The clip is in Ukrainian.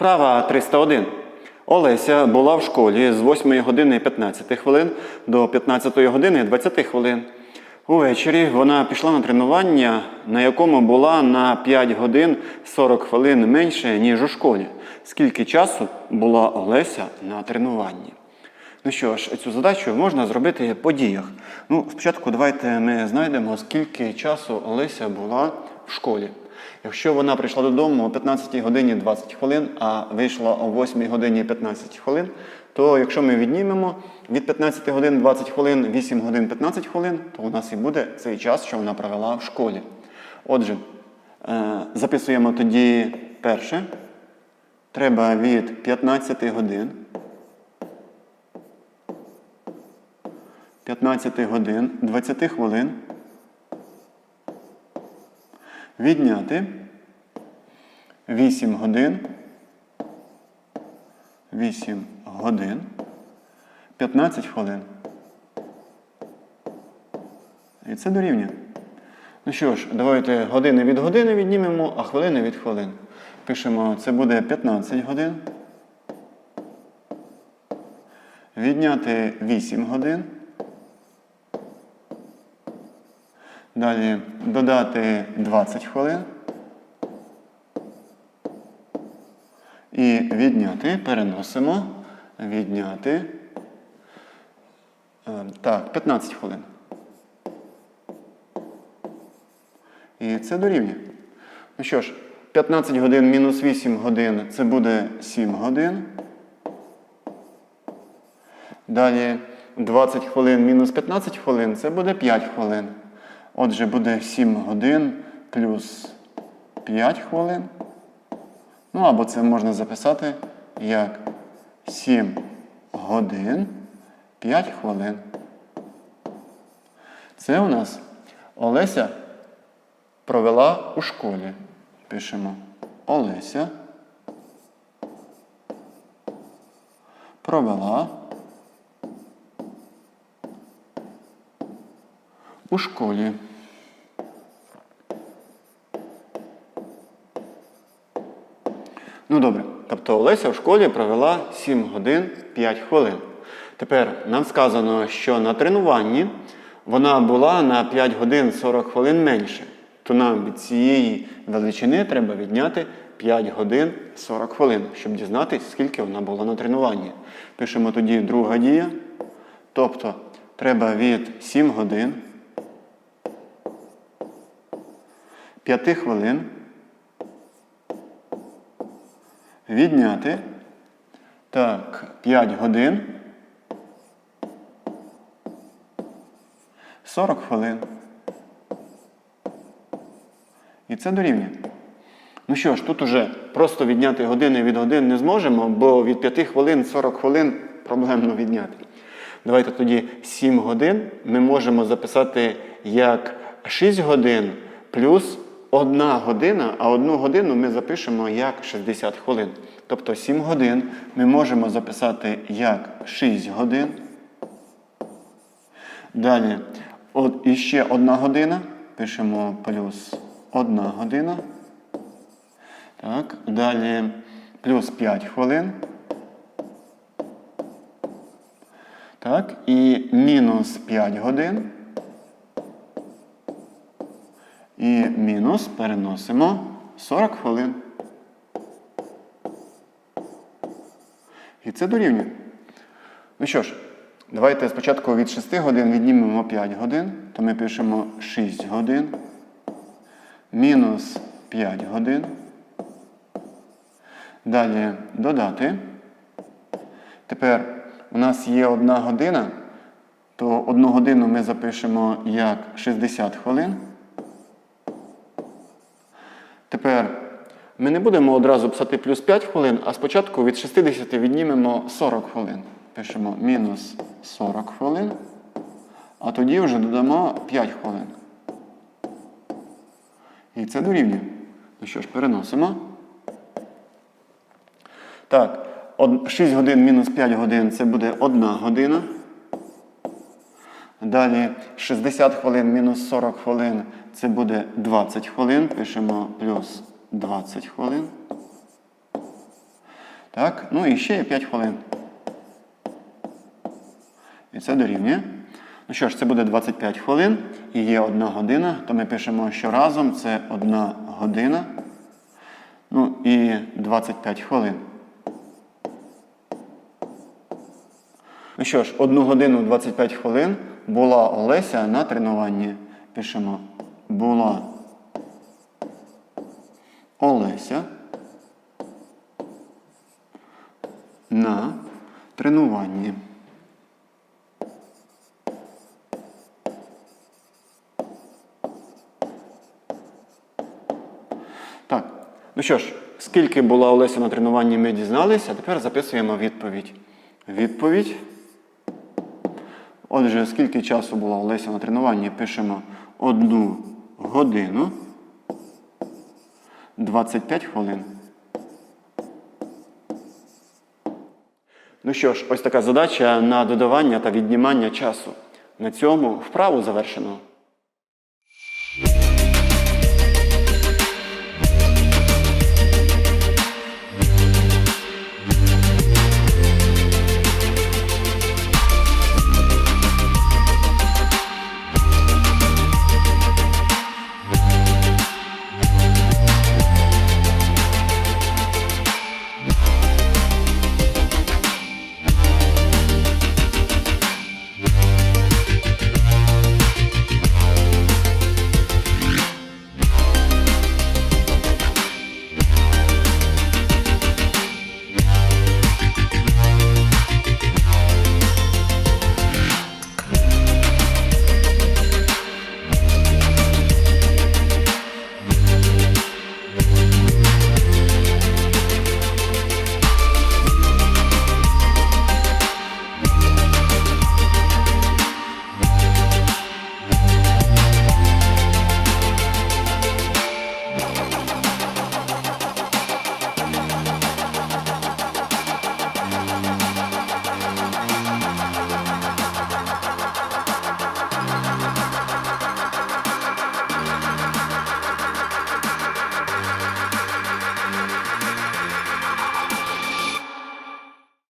Вправа 301. Олеся була в школі з 8 години 15 хвилин до 15 години 20 хвилин. Увечері вона пішла на тренування, на якому була на 5 годин 40 хвилин менше, ніж у школі. Скільки часу була Олеся на тренуванні? Ну що ж, цю задачу можна зробити по діях. Ну, спочатку давайте ми знайдемо, скільки часу Олеся була в школі. Якщо вона прийшла додому о 15 годині 20 хвилин, а вийшла о 8 годині 15 хвилин, то якщо ми віднімемо від 15 годин 20 хвилин 8 годин 15 хвилин, то у нас і буде цей час, що вона провела в школі. Отже, е, записуємо тоді перше. Треба від 15 годин 15 годин 20 хвилин відняти 8 годин 8 годин 15 хвилин. І це дорівнює. Ну що ж, давайте години від години віднімемо, а хвилини від хвилин. Пишемо, це буде 15 годин. Відняти 8 годин. Далі додати 20 хвилин. І відняти, переносимо, відняти. е, Так, 15 хвилин. І це дорівнює. Ну що ж, 15 годин мінус 8 годин це буде 7 годин. Далі 20 хвилин мінус 15 хвилин це буде 5 хвилин. Отже, буде 7 годин плюс 5 хвилин. Ну, або це можна записати як 7 годин 5 хвилин. Це у нас Олеся провела у школі. Пишемо Олеся. Провела у школі. Ну добре. Тобто Олеся в школі провела 7 годин 5 хвилин. Тепер нам сказано, що на тренуванні вона була на 5 годин 40 хвилин менше. То нам від цієї величини треба відняти 5 годин 40 хвилин, щоб дізнатися, скільки вона була на тренуванні. Пишемо тоді друга дія. Тобто треба від 7 годин 5 хвилин відняти. Так, 5 годин 40 хвилин. І це дорівнює. Ну що ж, тут уже просто відняти години від годин не зможемо, бо від 5 хвилин 40 хвилин проблемно відняти. Давайте тоді 7 годин ми можемо записати як 6 годин плюс 1 година, а 1 годину ми запишемо як 60 хвилин. Тобто 7 годин ми можемо записати як 6 годин. Далі от іще 1 година. Пишемо плюс 1 година. Так, далі плюс 5 хвилин. Так, і мінус 5 годин. І мінус переносимо 40 хвилин. І це дорівнює. Ну що ж, давайте спочатку від 6 годин віднімемо 5 годин, то ми пишемо 6 годин. Мінус 5 годин. Далі додати. Тепер у нас є одна година, то одну годину ми запишемо як 60 хвилин. Тепер ми не будемо одразу писати плюс 5 хвилин, а спочатку від 60 віднімемо 40 хвилин. Пишемо мінус 40 хвилин, а тоді вже додамо 5 хвилин. І це дорівнює. Ну що ж, переносимо. Так, 6 годин мінус 5 годин це буде 1 година. Далі 60 хвилин мінус 40 хвилин це буде 20 хвилин. Пишемо плюс 20 хвилин. Так, ну і ще є 5 хвилин. І це дорівнює. Ну що ж, це буде 25 хвилин і є 1 година, то ми пишемо, що разом це 1 година. Ну і 25 хвилин. Ну що ж, 1 годину 25 хвилин була Олеся на тренуванні. Пишемо була Олеся на тренуванні. Так, ну що ж, скільки була Олеся на тренуванні, ми дізналися. Тепер записуємо відповідь. Відповідь. Отже, скільки часу була Олеся на тренуванні, пишемо 1 годину 25 хвилин. Ну що ж, ось така задача на додавання та віднімання часу. На цьому вправу завершено.